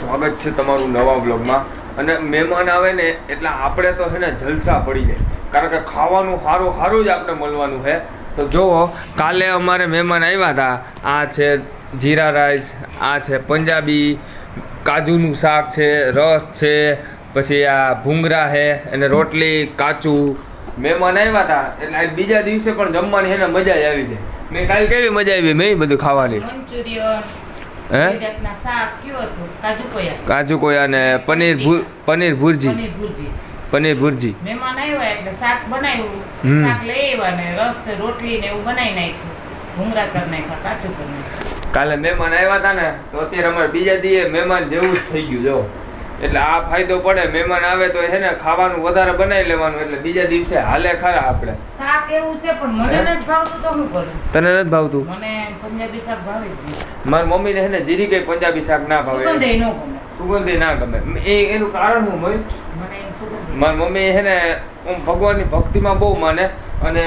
સ્વાગત છે તમારું નવા બ્લોગમાં અને મહેમાન આવે ને એટલે આપણે તો છે ને જલસા પડી જાય. કારણ કે ખાવાનું સારું સારું જ આપણે મળવાનું છે. તો જુઓ કાલે અમારે મહેમાન આવ્યા હતા. આ છે જીરા રાઈસ, આ છે પંજાબી, કાજુનું શાક છે, રસ છે, પછી આ ભૂંગરા છે, અને રોટલી, કાચું. મહેમાન આવ્યા હતા, એટલે બીજા દિવસે પણ જમવાની છે ને મજા જ આવી જાય. મેં કાલે કેવી મજા આવી મેં બધું ખાવાની? હે? કાજુ કોયા. ને પનીર પનીર. ભુરજી. પનીર ભુરજી. મહેમાન આવ્યા એટલે શાક બનાવ્યું. શાક લઈ આવ્યા ને રસ ને રોટલી ને એવું બનાવી નાખ્યું. ભૂંગળા કરી નાખ્યા કાચું કરી નાખ્યા. કાલે મહેમાન આવ્યા હતા ને તો અત્યારે અમારે બીજા દીએ મહેમાન જેવું જ થઈ ગયું જો. એટલે આ ફાયદો પડે મહેમાન આવે તો હે ને ખાવાનું વધારે બનાવી લેવાનું એટલે બીજા દિવસે હાલે ખરા આપણે. શાક એવું છે પણ મને નથી ભાવતું તો હું કરું? તને નથી ભાવતું? મને પંજાબી શાક ભાવે માર મમ્મીને હે ને જીરી કઈ પંજાબી શાક ના ભાવે. સુગંધ ન ગમે. સુગંધી ના ગમે. એ એનું કારણ હું હોય? મારી મમ્મી હે ને ભગવાનની ભક્તિમાં બહુ માને અને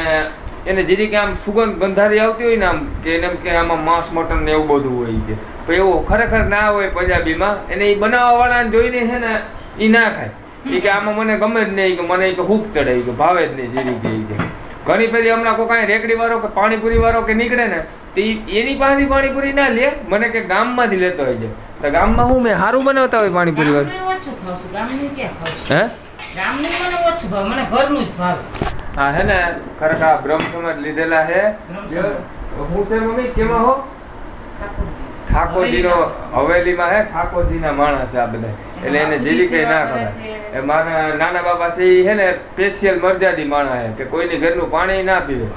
એને જીરી કે આમ સુગંધ ગંધારી આવતી હોય ને આમ કે એને કે આમાં માંસ મટન ને એવું બધું હોય છે. તો એવું ખરેખર ના હોય પંજાબીમાં એને એ બનાવવા વાળાને જોઈને હે ને એ ના ખાય. એ કે આમાં મને ગમે જ નહીં કે મને કે હૂક ચડે કે ભાવે જ નહીં જીરી કે છે. ઘણી ફેરી હમણાં કોઈ કાંઈ રેકડી વાળો કે પાણીપુરી વાળો કે નીકળે ને તો એની પાસેથી પાણીપુરી ના લે મને કે ગામમાંથી લેતો હોય છે. તો ગામમાં હું મેં સારું બનાવતા હોય પાણીપુરી વાળું? છું છું હે? ગામનું મને ઓછું ભાવે મને ઘરનું જ ભાવે. હા હે ને ખરેખર આ બ્રહ્મ સમાજ લીધેલા હે. હું છે મમ્મી? કેમાં હો? ઠાકોરજી. ઠાકોરજીનો હવેલીમાં હે ઠાકોરજીના માણસ છે આ બધા. એટલે એને જીરી કઈ ના કરે ખવાય. એ મારા નાના બાપા છે એ હે ને સ્પેશિયલ મર્યાદી માણસ હે કે કોઈની ઘરનું પાણી ના પીવે.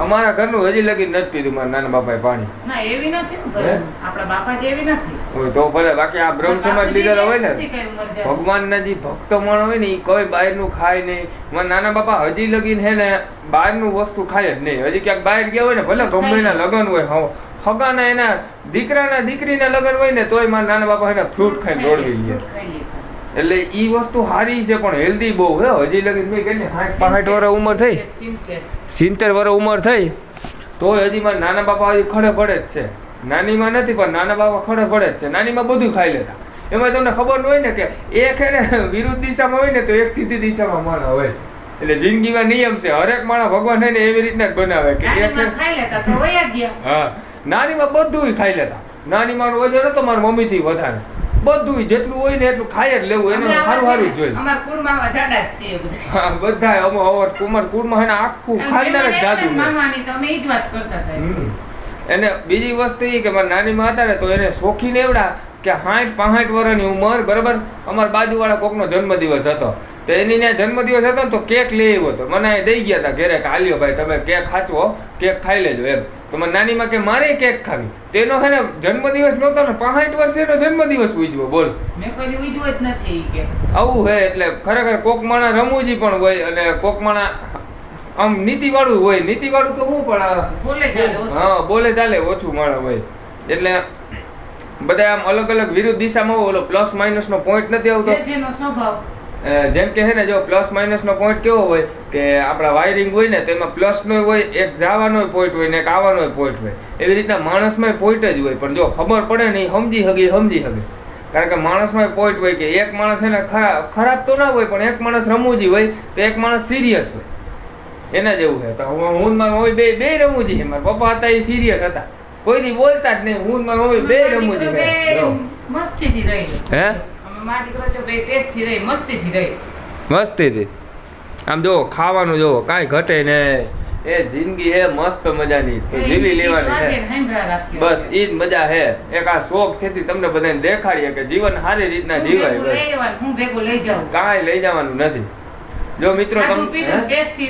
અમારા ઘરનું હજી લગી નથી પીધું મારા નાના બાપાએ પાણી. ના એવી નથી. આપણા બાપા જેવી નથી. તો ભલે બાકી આ બ્રહ્મ સમાજ લીધેલા હોય ને ભગવાનના જે ભક્ત મણ હોય ને એ કોઈ બહારનું ખાય નહીં. મારા નાના બાપા હજી લગીન હે ને બહારનું વસ્તુ ખાય જ નહીં. હજી ક્યાંક બહાર ગયા હોય ને ભલે ગમે લગ્ન હોય હો. હગાના એના દીકરાના દીકરીના લગ્ન હોય ને તોય મારા નાના બાપા એને ફ્રૂટ ખાઈને દોડવી લે ફ્રૂટ ખાઈ લે. એટલે ઈ વસ્તુ સારી છે પણ હેલ્ધી બહુ હે હજી લગીન મેં કહી સાઠ પાંસઠ વર્ષ ઉંમર થઈ. સિત્તેર વર્ષ ઉંમર થઈ. તોય હજી મારા નાના બાપા હજી ખડે પડે જ છે. નાનીમાં નથી પણ નાના બાપા ખડે પડે જ છે. નાનીમાં બધું ખાઈ લેતા. એમાં તમને ખબર ન હોય ને કે એક હે ને વિરુદ્ધ દિશામાં હોય ને તો એક સીધી દિશામાં માણસ હોય. એટલે જિંદગીમાં નિયમ છે. હરેક માણસ ભગવાન ને એવી રીતના જ બનાવે કે હે- નાનીમાં બધું ખાઈ લેતા. નાની મારું વજન હતો મારી મમ્મીથી વધારે. બધું જેટલું હોય ને એટલું ખાઈ જ લેવું. એને સારું સારું જ જોઈએ. અમારા બધા. હા બધા અમો અવર કુમાર કુરમાં આખું અને જ જાદુ આવ્યા ને છે. મામાની તો અમે ઈ જ વાત કરતા હતા. એને બીજી વસ્તુ એ કે મારા નાનીમાં હતા ને તો એને શોખીન એવડા કે સાઠ પાંઠ વર્ષની ઉંમર બરાબર? અમારા બાજુવાળા કોકનો જન્મદિવસ હતો. તો એની ત્યાં જન્મદિવસ હતો ને તો કેક લઈ આવ્યો હતો. મને દઈ ગયા હતા ઘરે કે ભાઈ તમે કેક ખાચવો કેક ખાઈ લેજો એમ. તો મને નાનીમાં કે મારે કેક ખાવી. તેનો હે ને જન્મદિવસ નહોતો ને પાંઠ વર્ષે એનો જન્મદિવસ ઉજવો બોલ. મેં ઉજવો જ નથી કે. આવું હે એટલે ખરેખર કોક માણા રમૂજી પણ હોય અને કોક માણા આમ નીતિવાળું હોય નીતિવાળું તો હું પણ બોલે ચાલે હા બોલે ચાલે ઓછું માણસ હોય. એટલે બધા આમ અલગ અલગ વિરુદ્ધ દિશામાં ઓલો પ્લસ માઇનસ નો પોઈન્ટ નથી આવતો. જેમ કે હે ને જો પ્લસ માઇનસ નો પોઈન્ટ કેવો હોય કે આપણા વાયરિંગ હોય ને તેમાં પ્લસ નો હોય એક જવાનો પોઈન્ટ હોય ને એક આવવાનો પોઈન્ટ હોય. એવી રીતના માણસમાં પોઈન્ટ જ હોય. પણ જો ખબર પડે ને સમજી હગી સમજી હગે. કારણ કે માણસમાં પોઈન્ટ હોય કે એક માણસ એને ખરાબ તો ના હોય પણ એક માણસ રમૂજી હોય તો એક માણસ સિરિયસ હોય. એના જેવું છે. તો હું મારા મમ્મી બે બે રમૂજી છે. મારા પપ્પા હતા એ સિરિયસ હતા. કોઈ દી બોલતા જ નહીં. હું મારા મમ્મી બે રમૂજી છે. મસ્તીથી રહી હે? મારા દીકરો જો બે ટેસ્ટથી રહી મસ્તીથી રહી મસ્તીથી? આમ જો ખાવાનું જો કાંઈ ઘટે ને એ જિંદગી હે મસ્ત મજાની. તો જીવી લેવાની રાખી બસ ઈ જ મજા હે. એક આ શોખ છે તમને બધાને દેખાડીએ કે જીવન સારી રીતના જીવાય બસ. હું ભેગું લઈ જાઉં. કાંઈ લઈ જવાનું નથી. જો મિત્રો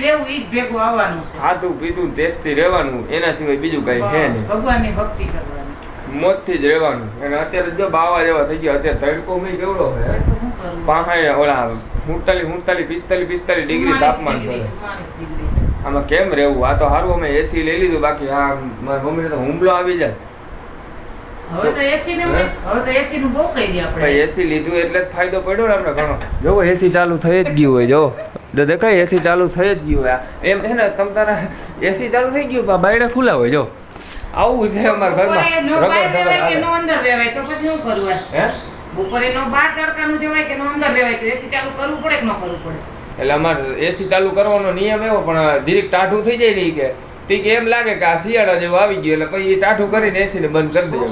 રહેવું ઈ જ ભેગું આવવાનું છે. ખાધું પીધું ટેસ્ટથી રહેવાનું એના સિવાય બીજું કઈ હે નહીં. ભગવાનની ભક્તિ કરવાની. મોતથી જ રહેવાનું. અને અત્યારે જો બાવા જેવા થઈ ગયા અત્યારે તડકો મેં કેવડો તો શું ઓલા હુંતાલી હુંતાલી પિસ્તાલી પિસ્તાલી ડિગ્રી 44 તાપમાન ડિગ્રી, કરે 44 ડિગ્રી છે. આમાં કેમ રહેવું? આ તો સારું અમે એસી લઈ લીધું બાકી આ મારી મમ્મીને તો હુમલો આવી જાય. હવે તો એસી ને હવે તો એસી નું બહુ કહી દે આપણે. એસી લીધું એટલે જ ફાયદો પડ્યો ને આપણે ઘણો. જો એસી ચાલુ થઈ જ ગયું હોય જો. તો દેખાય એસી ચાલુ થઈ જ ગયું હોય? એમ છે ને તમ તારા એસી ચાલુ થઈ ગયું પણ બાયડા ખુલ્લા હોય જો. આવું છે અમારા ઘરમાં. રગડ. નો અંદર રહેવાય તો પછી શું કરવું હે? બપોરે નો બહાર તડકાનું જવાય કે નો અંદર લેવાય તો એસી ચાલુ કરવું પડે કે ન કરવું પડે? એટલે અમારે એસી ચાલુ કરવાનો નિયમ એવો પણ ધીરેક ટાઢું થઈ જાય નહીં કે. તી કે એમ લાગે કે આ શિયાળા જેવું આવી ગયું એટલે પછી એ ટાઠું કરીને એસી ને બંધ કરી દેવું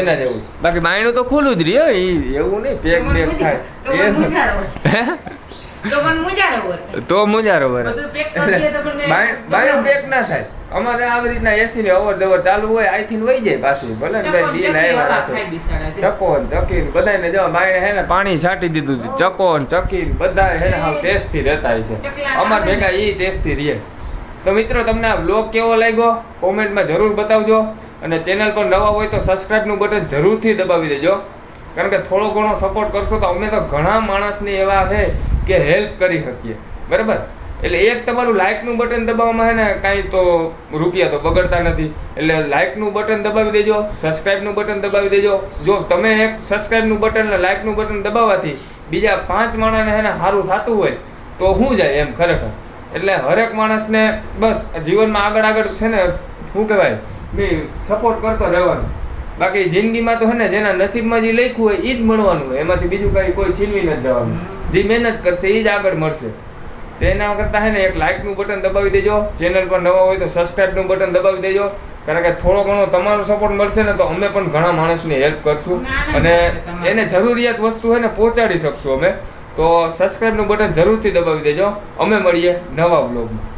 એના જેવું. બાકી બાયણું તો ખુલ્લું જ રહે એ એવું નહીં પેક પેક થાય. તો મુંજારો મને બાયણું પેક ના થાય. અમારે આવી રીતના એસી ની અવર જવર ચાલુ હોય આઈથી વહી જાય પાછું. ભલે ને ભાઈ ચક્કી આવ્યા. ચકો ને ચકી ને બધાને જો બાયણે હે ને પાણી છાંટી દીધું ચકો ને ચકી ને બધા હે ને હાવ ટેસ્ટી રહેતા છે અમાર ભેગા એ ટેસ્ટી રહે. તો મિત્રો, તમને આ બ્લોગ કેવો લાગ્યો? કોમેન્ટમાં જરૂર બતાવજો. અને ચેનલ પર નવા હોય તો સબસ્ક્રાઈબનું બટન જરૂરથી દબાવી દેજો. કારણ કે થોડો ઘણો સપોર્ટ કરશો તો અમે તો ઘણા માણસને એવા છે કે હેલ્પ કરી શકીએ. બરાબર? એટલે એક તમારું લાઇકનું બટન દબાવવામાં હે ને, કાંઈ તો રૂપિયા તો બગડતા નથી. એટલે લાઇકનું બટન દબાવી દેજો સબસ્ક્રાઈબનું બટન દબાવી દેજો. જો તમે એક સબસ્ક્રાઈબનું બટન અને લાઇકનું બટન દબાવવાથી બીજા પાંચ માણસને હે સારું થતું હોય, તો હું જાય એમ ખરેખર. એટલે હરેક માણસને બસ જીવનમાં આગળ આગળ છે ને શું કહેવાય? બી સપોર્ટ કરતો રહેવાનો. બાકી જિંદગીમાં તો હે ને જેના નસીબમાં જે લખ્યું હોય એ જ મળવાનું હોય. એમાંથી બીજું કઈ કોઈ છીનવી નથી જવાનું જે મહેનત કરશે એ જ આગળ મળશે. તેના કરતા હે ને એક લાઇકનું બટન દબાવી દેજો. ચેનલ પર નવા હોય તો સબસ્ક્રાઇબનું બટન દબાવી દેજો. કારણ કે થોડો ઘણો તમારો સપોર્ટ મળશે ને તો અમે પણ ઘણા માણસની હેલ્પ કરશું. અને એને જરૂરિયાત વસ્તુ હોય ને પહોંચાડી શકશું અમે. તો સબસ્ક્રાઈબનું બટન જરૂરથી દબાવી દેજો. અમે મળીએ નવા બ્લોગમાં